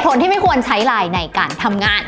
ตุผลที่ไม่ควรใช้ไลน์ในการทำงาน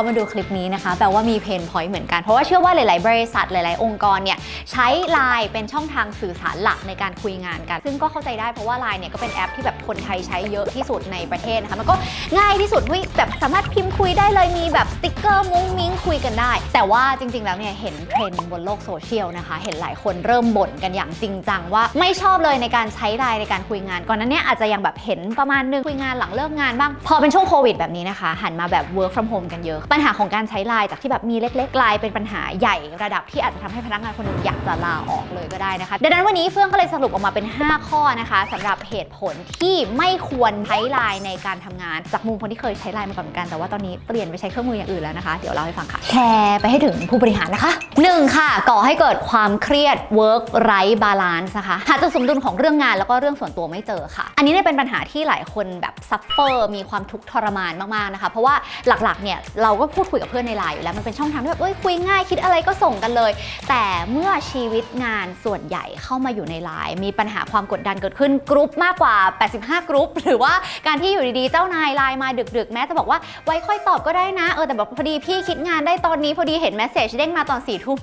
ามาดูคลิปนี้นะคะแปลว่ามีเพนพอยต์เหมือนกันเพราะว่าเชื่อว่าหลาย ๆ บริษัทหลาย ๆ องค์กรเนี่ยใช้ไลน์เป็นช่องทางสื่อสารหลักในการคุยงานกัน ซึ่งก็เข้าใจได้เพราะว่าไลน์เนี่ยก็เป็นแอปที่แบบคนไทยใช้เยอะที่สุดในประเทศนะคะมันก็ง่ายที่สุดเฮ้ยแบบสามารถพิมพ์คุยได้เลยมีแบบสติ๊กเกอร์มุ้งมิ้งคุยกันได้ แต่ว่าจริง ๆ แล้วเนี่ยเห็นเทรนด์บนโลกโซเชียลนะคะเห็นหลายคนเริ่มบ่นกันอย่างจริงจังว่าไม่ชอบเลยในการใช้ไลน์ในการคุยงานก่อนนั้นเนี่ยอาจจะยังแบบเห็นประมาณนึงคุยงานหลังเลิกงานบ้างพอเป็นช่วงโควิดแบบนี้นะคะหันมาแบบ work from home กันเยอะปัญหาของการใช้ไลน์จากที่แบบมีเล็กๆกลายเป็นปัญหาใหญ่ระดับที่อาจจะทำให้พนักงานคนหนึงอยากจะลาออกเลยก็ได้นะคะ ดังนั้นวันนี้เฟื่องก็เลยสรุปออกมาเป็น 5 ข้อนะคะสำหรับเหตุผลที่ไม่ควรใช้ไลน์ในการทำงาน จากมุมคนที่เคยใช้ไลน์มาก่อนเหมือนกันแต่ว่าตอนนี้เปลี่ยนไปใช้เครื่องมืออย่างอื่นแล้วนะคะ เดี๋ยวเล่าให้ฟังค่ะแชร์ไปให้ถึงผู้บริหารนะคะ 1. ค่ะ ก่อให้เกิดความเครียด work ไร้ balance นะคะหาจุดสมดุลของเรื่องงานแล้วก็เรื่องส่วนตัวไม่เจอค่ะ อันนี้เนี่ยเป็นปัญหาที่หลายคนแบบ suffer มีความทุกข์ทรมานมากๆนะคะ เพราะว่าหลักๆเนี่ยเราราก็พูดคุยกับเพื่อนในไลน์อยู่แล้วมันเป็นช่องทางที่แบบเอ้ยคุยง่ายคิดอะไรก็ส่งกันเลย แต่เมื่อชีวิตงานส่วนใหญ่เข้ามาอยู่ในไลน์มีปัญหาความกดดันเกิดขึ้นกรุ๊ปมากกว่า 85 กรุ๊ป หรือว่าการที่อยู่ดีๆ เจ้านายไลน์มาดึก ๆ แม้จะบอกว่าไว้ค่อยตอบก็ได้นะเออแต่แบบพอดีพี่คิดงานได้ตอนนี้พอดีเห็นแมสเซจเด้งมาตอนสี่ทุ่ม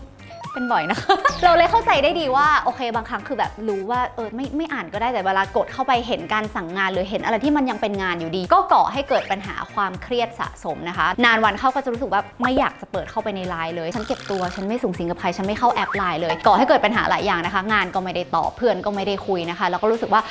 เป็นบ่อยนะคะ เราเลยเข้าใจได้ดีว่าโอเคบางครั้งคือแบบรู้ว่าเออไม่ไม่อ่านก็ได้แต่เวลากดเข้าไปเห็นการสั่งงานหรือเห็นอะไรที่มันยังเป็นงานอยู่ดี ก็ก่อให้เกิดปัญหาความเครียดสะสมนะคะ นานวันเข้าก็จะรู้สึกว่าไม่อยากจะเปิดเข้าไปในไลน์เลย ฉันเก็บตัวฉันไม่สูงสิงกับใครฉันไม่เข้าแอปไลน์เลย ก่อให้เกิดปัญหาหลายอย่างนะคะ งานก็ไม่ได้ตอบเพื่อนก็ไม่ได้คุยนะคะ แล้วก็รู้สึกว่า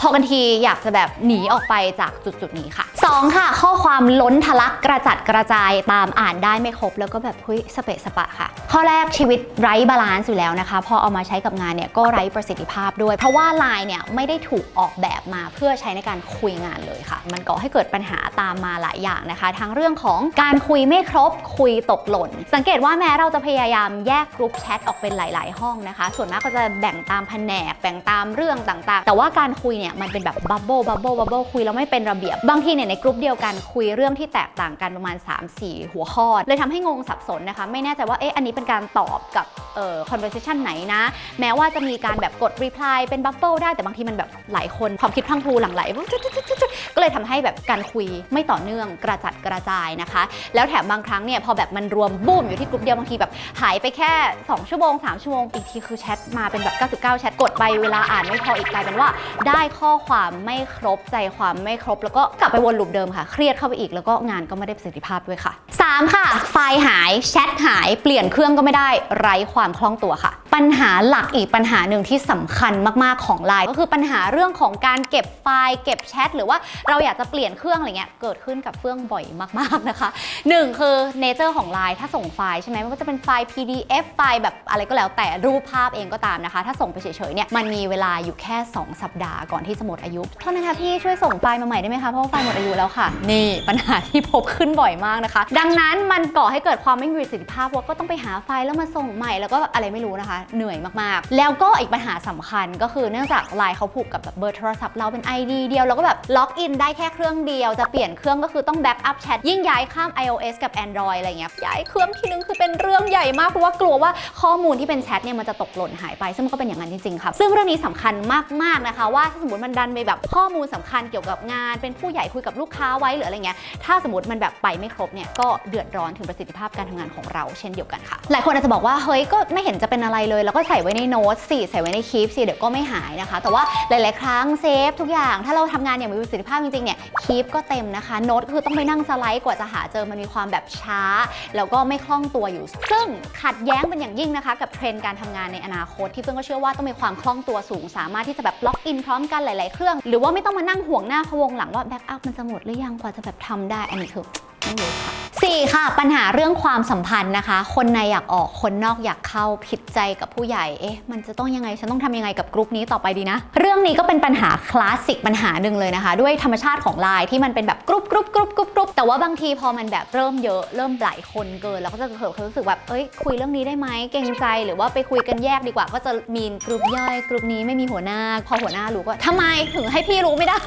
พอกันทีอยากจะแบบหนีออกไปจากจุดจุดๆนี้ค่ะ 2 ค่ะ ข้อความล้นทะลักกระจัดกระจายตามอ่านได้ไม่ครบ แล้วก็แบบคุยสเปะสปะค่ะ ข้อแรกชีวิตไร้บาลานซ์อยู่แล้วนะคะ พอเอามาใช้กับงานเนี่ยก็ไร้ประสิทธิภาพด้วย เพราะว่าไลน์เนี่ยไม่ได้ถูกออกแบบมาเพื่อใช้ในการคุยงานเลยค่ะ มันก่อให้เกิดปัญหาตามมาหลายอย่างนะคะ ทั้งเรื่องของการคุยไม่ครบคุยตกหล่น สังเกตว่าแม้เราจะพยายามแยกกรุ๊ปแชทออกเป็นหลาย ๆ ห้องนะคะ ส่วนมากก็จะแบ่งตามแผนกแบ่งตามเรื่องต่าง ๆ แต่ว่าการคุยเนี่ยมันเป็นแบบบับเบิลบับเบิลบับเบิลคุยแล้วไม่เป็นระเบียบ บางทีเนี่ยในกรุ๊ปเดียวกันคุยเรื่องที่แตกต่างกันประมาณ 3-4 หัวข้อ เลยทำให้งงสับสนนะคะ ไม่แน่ใจว่าเอ๊ะอันนี้เป็นการตอบกับเอ่อ conversation ไหนนะ แม้ว่าจะมีการแบบกด reply เป็นบับเบิลได้แต่บางทีมันแบบหลายคนความคิดพังพลูหลังไหลก็เลยทำให้แบบการคุยไม่ต่อเนื่องกระจัดกระจายนะคะ แล้วแถมบางครั้งเนี่ยพอแบบมันรวมบูมอยู่ที่กลุ่มเดียวบางทีแบบหายไปแค่ 2 ชั่วโมง 3 ชั่วโมง อีกทีคือแชทมาเป็นแบบ 99 แชทกดไปเวลาอ่านไม่พออีกกลายเป็นว่า ได้ข้อความไม่ครบใจความไม่ครบ แล้วก็กลับไปวนลูปเดิมค่ะ เครียดเข้าไปอีกแล้วก็งานก็ไม่ได้ประสิทธิภาพด้วยค่ะ 3 ค่ะ ไฟล์หายแชทหายเปลี่ยนเครื่องก็ไม่ได้ไร้ความคล่องตัวค่ะปัญหาหลักอีกปัญหาหนึ่งที่สำคัญมากๆของไลน์ก็คือปัญหาเรื่องของการเก็บไฟล์เก็บแชทหรือว่าเราอยากจะเปลี่ยนเครื่องอะไรเงี้ยเกิดขึ้นกับเฟื่องบ่อยมากๆนะคะหนึ่งคือเนเจอร์ของไลน์ถ้าส่งไฟล์ใช่ไหมไม่ว่าจะเป็นไฟล์ PDF ไฟล์แบบอะไรก็แล้วแต่รูปภาพเองก็ตามนะคะ ถ้าส่งไปเฉยๆเนี่ยมันมีเวลาอยู่แค่ 2 สัปดาห์ก่อนที่จะหมดอายุโทษนะคะพี่ช่วยส่งไฟล์มาใหม่ได้ไหมคะเพราะว่าไฟล์หมดอายุแล้วค่ะ นี่ปัญหาที่พบขึ้นบ่อยมากนะคะ ดังนั้นมันก่อให้เกิดความไม่มีประสิทธิภาพว่าก็ต้องไปหาไฟล์แล้วมาส่งใหม่แล้วก็อะไรไม่รู้นะคะเหนื่อยมากๆ แล้วก็อีกปัญหาสำคัญก็คือเนื่องจากไลน์เขาผูกกับแบบเบอร์โทรศัพท์เราเป็น ID เดียวเราก็แบบล็อกอินได้แค่เครื่องเดียว จะเปลี่ยนเครื่องก็คือต้องแบ็กอัพแชทยิ่งย้ายข้าม iOS กับ Android อะไรเงี้ยย้ายเครื่องทีนึงคือเป็นเรื่องใหญ่มากเพราะว่ากลัวว่าข้อมูลที่เป็นแชทเนี่ยมันจะตกหล่นหายไป ซึ่งมันก็เป็นอย่างนั้นจริงๆค่ะซึ่งเรื่องนี้สำคัญมากๆนะคะ ว่าถ้าสมมติมันดันไปแบบข้อมูลสำคัญเกี่ยวกับงาน เป็นผู้ใหญ่คุยกับลูกค้าไว้หรืออะไรเงี้ยถ้าสมมติมันแบบไปไม่ครบเนี่ยก็เดือดร้อนถึงประสิทธิภาพการทำงานของเราเช่นเดียวกันค่ะ หลายคนอาจจะบอกว่าเฮ้ยก็ไม่เห็นจะเป็นอะไรเลย แล้วก็ใส่ไว้ในโน้ตสิใส่ไว้ในคลิปสิเดี๋ยวก็ไม่หายนะคะ แต่ว่าหลาย ๆ ครั้งเซฟทุกอย่าง ถ้าเราทำงานอย่างมีประสิทธิภาพจริง ๆ เนี่ยคลิปก็เต็มนะคะโน้ตคือต้องไปนั่งสไลด์กว่าจะหาเจอมันมีความแบบช้า แล้วก็ไม่คล่องตัวอยู่ ซึ่งขัดแย้งเป็นอย่างยิ่งนะคะ กับเทรนด์การทำงานในอนาคต ที่เพื่อนก็เชื่อว่าต้องมีความคล่องตัวสูง สามารถที่จะแบบล็อกอินพร้อมกันหลาย ๆ เครื่อง หรือว่าไม่ต้องมานั่งห่วงหน้าพวงหลังว่าแบ็กอัพมันจะหมดหรือยังกว่าจะแบบทำได้อันนี้คือไม่รู้ค่ะ 4 ค่ะ ปัญหาเรื่องความสัมพันธ์นะคะ คนในอยากออกคนนอกอยากเข้าผิดใจกับผู้ใหญ่เอ๊ะมันจะต้องยังไงฉันต้องทำยังไงกับกรุ๊ปนี้ต่อไปดีนะ เรื่องนี้ก็เป็นปัญหาคลาสสิกปัญหาหนึ่งเลยนะคะ ด้วยธรรมชาติของไลน์ที่มันเป็นแบบกรุ๊ปกรุ๊ปกรุ๊ปกรุ๊ปกรุ๊ปแต่ว่าบางทีพอมันแบบเริ่มเยอะเริ่มหลายคนเกินแล้วก็จะเกิดความรู้สึกแบบเอ้ยคุยเรื่องนี้ได้ไหมเกรงใจ หรือว่าไปคุยกันแยกดีกว่า ก็จะมีกรุ๊ปย่อยกรุ๊ปนี้ไม่มีหัวหน้า พอหัวหน้ารู้ก็ทำไมถึงให้พี่รู้ไม่ได้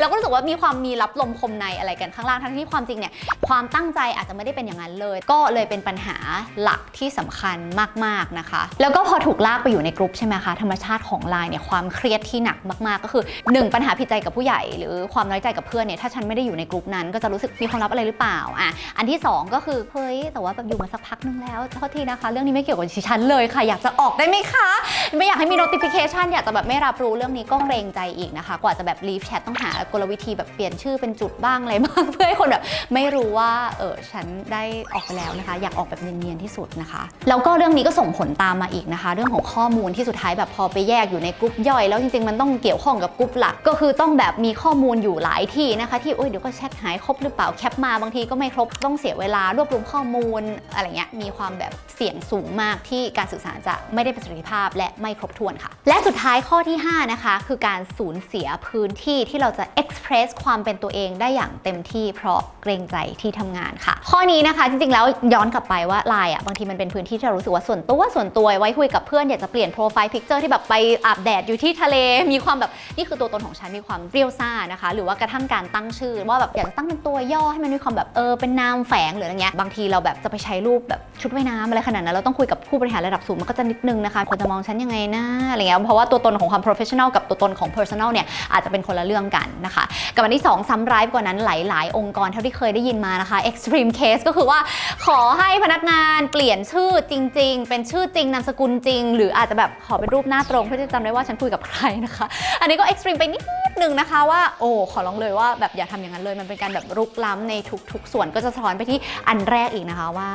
เราก็รู้สึกว่ามีความมีรับลมคมในอะไรกันข้างล่างทั้งที่ความจริงเนี่ยความตั้งใจอาจจะไม่ได้เป็นอย่างนั้นเลย ก็เลยเป็นปัญหาหลักที่สำคัญมากๆนะคะ แล้วก็พอถูกลากไปอยู่ในกลุ่มใช่ไหมคะธรรมชาติของไลน์เนี่ยความเครียดที่หนักมากๆ ก็คือหนึ่งปัญหาผิดใจกับผู้ใหญ่ หรือความน้อยใจกับเพื่อนเนี่ยถ้าฉันไม่ได้อยู่ในกลุ่มนั้น ก็จะรู้สึกมีความลับอะไรหรือเปล่าอะอันที่สองก็คือเฮ้ยแต่ว่าแบบอยู่มาสักพักนึงแล้วโทษทีนะคะ เรื่องนี้ไม่เกี่ยวกับฉันเลยค่ะ อยากจะออกได้ไหมคะ ไม่อยากให้มี notification อยากจะแบบไม่รับรู้เรื่องนี้ก็เกรงใจอีกนะคะ กว่าจะแบบ leave chat ต้องหากลวิธีแบบเปลี่ยนชื่อเป็นจุดบ้างอะไรบ้างเพื่อให้คนแบบไม่รู้ว่าเออฉันได้ออกไปแล้วนะคะ อยากออกแบบเนียนๆที่สุดนะคะ แล้วก็เรื่องนี้ก็ส่งผลตามมาอีกนะคะ เรื่องของข้อมูลที่สุดท้ายแบบพอไปแยกอยู่ในกลุ่มย่อย แล้วจริงๆมันต้องเกี่ยวข้องกับกลุ่มหลัก ก็คือต้องแบบมีข้อมูลอยู่หลายที่นะคะ ที่โอ้ยเดี๋ยวก็แชทหายครบหรือเปล่าแคปมาบางทีก็ไม่ครบต้องเสียเวลารวบรวมข้อมูลอะไรเงี้ยมีความแบบเสี่ยงสูงมากที่การสื่อสารจะไม่ได้ประสิทธิภาพ และไม่ครบถ้วนค่ะ และสุดท้ายข้อที่ 5 นะคะ คือการสูญเสียพื้นที่ที่เราจะ express ความเป็นตัวเองได้อย่างเต็มที่เพราะเกรงใจที่ทำงานค่ะข้อนี้นะคะจริงๆแล้วย้อนกลับไปว่าไลน์อะบางทีมันเป็นพื้นที่ที่เรารู้สึกว่าส่วนตัวส่วนตัวไว้คุยกับเพื่อนอยากจะเปลี่ยนโปรไฟล์พิกเจอร์ที่แบบไปอาบแดดอยู่ที่ทะเลมีความแบบนี่คือตัวตนของฉันมีความเรียวซ่านะคะหรือว่ากระทั่งการตั้งชื่อ ว่าแบบอยากจะตั้งเป็นตัวย่อให้มันมีความแบบเออเป็นนามแฝงหรืออะไรเงี้ยบางทีเราแบบจะไปใช้รูปแบบชุดว่ายน้ำอะไรขนาดนั้นเราต้องคุยกับผู้บริหารระดับสูงมันก็จะนิดนึงนะคะคนจะมองฉันยังไงนะอะไรเงี้ยเพราะว่าตัวตนของความ professional กับตัวตนของ personal เนี่ยอาจจะเป็นคนละเรื่องกันนะคะ กับอันที่2ซ้ำร้ายกว่านั้นหลาย ๆ องค์กรเท่าที่เคยได้ยินมานะคะ extreme case ก็คือว่าขอให้พนักงานเปลี่ยนชื่อจริง ๆ เป็นชื่อจริงนามสกุลจริง หรืออาจจะแบบขอเป็นรูปหน้าตรงเพื่อจะจำได้ว่าฉันคุยกับใครนะคะ อันนี้ก็ extreme ไปนิดนึงนะคะว่าโอ้ขอร้องเลยว่าแบบอย่าทำอย่างนั้นเลย มันเป็นการแบบรุกล้ำในทุก ๆ ส่วนก็จะสะท้อนไปที่อันแรกอีกนะคะว่า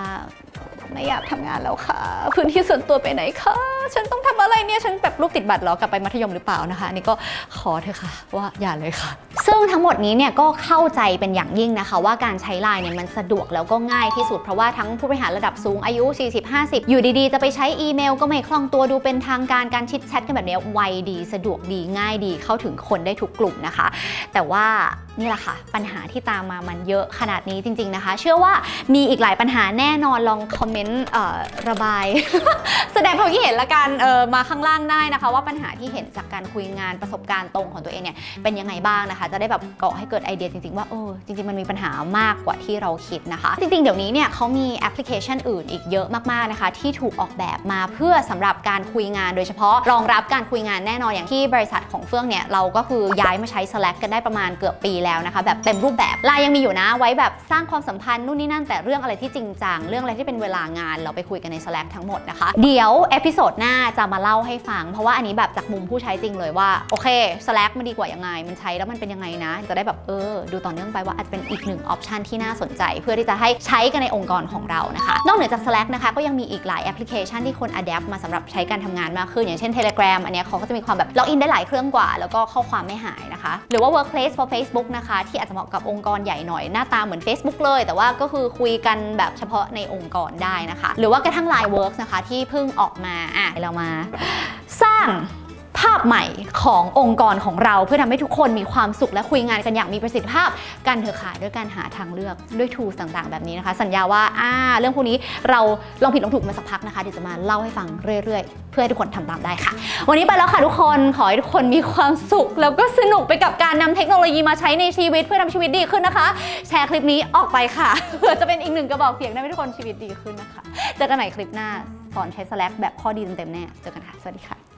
ไม่อยากทำงานแล้วค่ะ พื้นที่ส่วนตัวไปไหนคะฉันต้องทำอะไรเนี่ย ฉันแบบลูกติดบัตรหรอกลับไปมัธยมหรือเปล่านะคะ อันนี้ก็ขอเถอะค่ะ ว่าอย่าเลยค่ะ ซึ่งทั้งหมดนี้เนี่ยก็เข้าใจเป็นอย่างยิ่งนะคะ ว่าการใช้ไลน์เนี่ยมันสะดวกแล้วก็ง่ายที่สุด เพราะว่าทั้งผู้บริหารระดับสูงอายุ 40-50 อยู่ดีๆ จะไปใช้อีเมลก็ไม่คล่องตัวดูเป็นทางการการชิดแชทกันแบบนี้ไวดี สะดวกดีง่ายดีเข้าถึงคนได้ทุกกลุ่มนะคะ แต่ว่า นี่แหละค่ะ ปัญหาที่ตามมามันเยอะขนาดนี้จริง ๆนะคะ เชื่อว่ามีอีกหลายปัญหาแน่นอนลองคอมเมนต์ระบาย แสดงความคิดเห็นละกันมาข้างล่างได้นะคะ ว่าปัญหาที่เห็นจากการคุยงานประสบการณ์ตรงของตัวเองเนี่ยเป็นยังไงบ้างนะคะ จะได้แบบก่อให้เกิดไอเดียจริง ๆ ว่าเออจริง ๆ มันมีปัญหามากกว่าที่เราคิดนะคะ จริง ๆ เดี๋ยวนี้เนี่ยเขามีแอปพลิเคชันอื่นอีกเยอะมากๆนะคะ ที่ถูกออกแบบมาเพื่อสำหรับการคุยงานโดยเฉพาะรองรับการคุยงานแน่นอนอย่างที่บริษัทของเฟื่องเนี่ยเราก็คือย้ายมาใช้ Slack กันได้ประมาณเกือบปีแล้วนะคะ แบบเต็มรูปแบบไลน์ยังมีอยู่นะ ไว้แบบสร้างความสัมพันธ์นู่นนี่นั่นแต่เรื่องอะไรที่จริงจังเรื่องอะไรที่เป็นเวลางานเราไปคุยกันใน Slack ทั้งหมดนะคะ เดี๋ยวเอพิโซดหน้าจะมาเล่าให้ฟัง เพราะว่าอันนี้แบบจากมุมผู้ใช้จริงเลยว่าโอเค Slack มันดีกว่ายังไง มันใช้แล้วมันเป็นยังไงนะ จะได้แบบเออ ดูต่อเนื่องไปว่าอาจจะเป็นอีกหนึ่งออปชันที่น่าสนใจ เพื่อที่จะให้ใช้กันในองค์กรของเรานะคะ นอกเหนือจาก Slack นะคะก็ยังมีอีกหลายแอปพลิเคชันที่คน adapt มาสำหรับใช้การทำงานมากขึ้นอย่างเช่น Telegram อันนี้เขาก็จะมีความแบบล็อกอินได้หลายเครื่องกว่า แล้วก็ข้อความไม่หายนะคะ หรือว่า Workplace for Facebook นะคะ ที่อาจจะเหมาะกับองค์กรใหญ่หน่อยหน้าตาเหมือน Facebook เลย แต่ว่าก็คือคุยกันแบบเฉพาะในองค์กรได้นะคะ หรือว่ากระทั่ง Line Works นะคะที่เพิ่งออกมาอะเรามาสร้างาพใหม่ขององค์กรของเรา เพื่อทำให้ทุกคนมีความสุขและคุยงานกันอย่างมีประสิทธิภาพกันเถอะค่ะด้วยการหาทางเลือกด้วย tools ต่างๆ แบบนี้นะคะ สัญญาว่าอ่าเรื่องพวกนี้เราลองผิดลองถูกมาสักพักนะคะเดี๋ยวจะมาเล่าให้ฟังเรื่อยๆ เพื่อให้ทุกคนทำตามได้ค่ะ วันนี้ไปแล้วค่ะทุกคนขอให้ทุกคนมีความสุข แล้วก็สนุกไปกับการนำเทคโนโลยีมาใช้ในชีวิตเพื่อทำชีวิตดีขึ้นนะคะ แชร์คลิปนี้ออกไปค่ะเพื่อจะเป็นอีกหนึ่งกระบอกเสียงทำให้ทุกคนชีวิตดีขึ้นนะคะเจอกันใหม่คลิปหน้าสอนใช้ Slack แบบข้อดีเต็มๆแน่เจอกันค่ะสวัสดีค่ะ